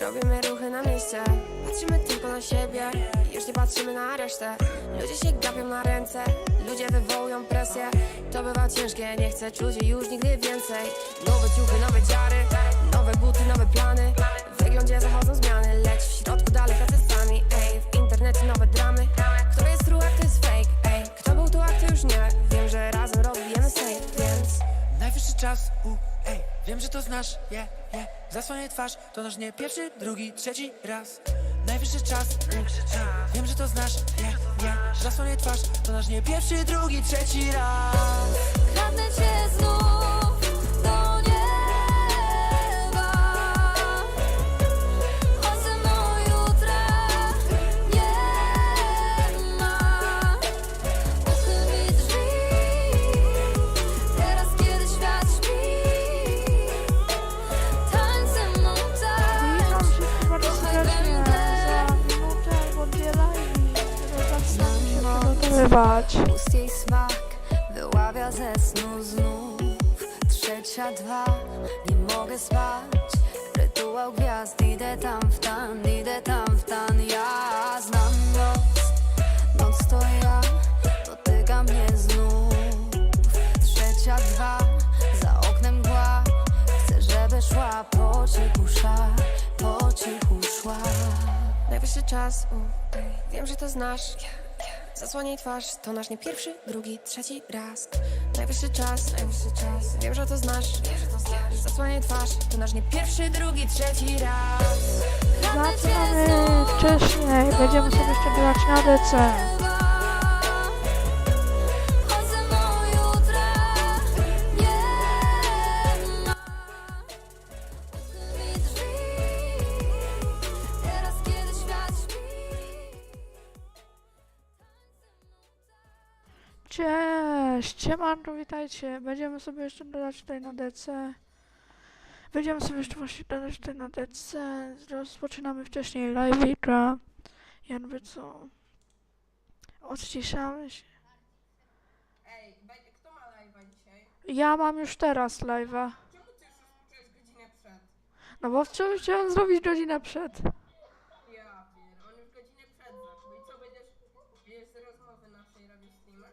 robimy ruchy na mieście. Patrzymy tylko na siebie już nie patrzymy na resztę. Ludzie się gapią na ręce, ludzie wywołują presję. To bywa ciężkie, nie chcę czuć już nigdy więcej. Nowe ciuchy, nowe dziary, nowe buty, nowe plany. W wyglądzie zachodzą zmiany, lecz w środku dalej tacy sami Ej, w internecie nowe dramy. Kto jest true, a jest fake, ej Kto był tu, a kto już nie? Wiem, że razem rozbijemy safe, więc Najwyższy czas, u, wiem, że to znasz, yeah, yeah Zasłaniaj twarz, to nasz nie pierwszy, drugi, trzeci raz. Najwyższy czas, u, ej, wiem, że to znasz, yeah, yeah Zasłaniaj twarz, to nasz nie pierwszy, drugi, trzeci raz. Kradnę cię znów Ust jej smak wyławia ze snu znów. Trzecia dwa, nie mogę spać. Rytuał gwiazd, idę tam w tan, idę tam w tan. Ja znam noc, noc to ja Dotyka mnie znów. Trzecia dwa, za oknem mgła. Chcę, żeby szła po cichu szła, po cichu szła. Najwyższy czas, u, ej, wiem, że to znasz. Zasłaniaj twarz, to nasz nie pierwszy, drugi, trzeci raz. Najwyższy czas, najwyższy czas, wiem, że to znasz. Wiem, że to znasz. Zasłaniaj twarz, to nasz nie pierwszy, drugi, trzeci raz. Zaczynamy wcześniej. Będziemy sobie jeszcze grać na DC. Cześć, siemanko, witajcie. Będziemy sobie jeszcze dodać tutaj na DC. Będziemy sobie jeszcze właśnie dodać tutaj na DC. Rozpoczynamy wcześniej live'ika. Jakby co... Odciszamy się. Ej, kto ma live'a dzisiaj? Ja mam już teraz live'a. No bo wczoraj chciałem zrobić godzinę przed. Ja pier, on już godzinę przed zaczął. I co, będziesz, będziesz rozmowy naszej robić streamer?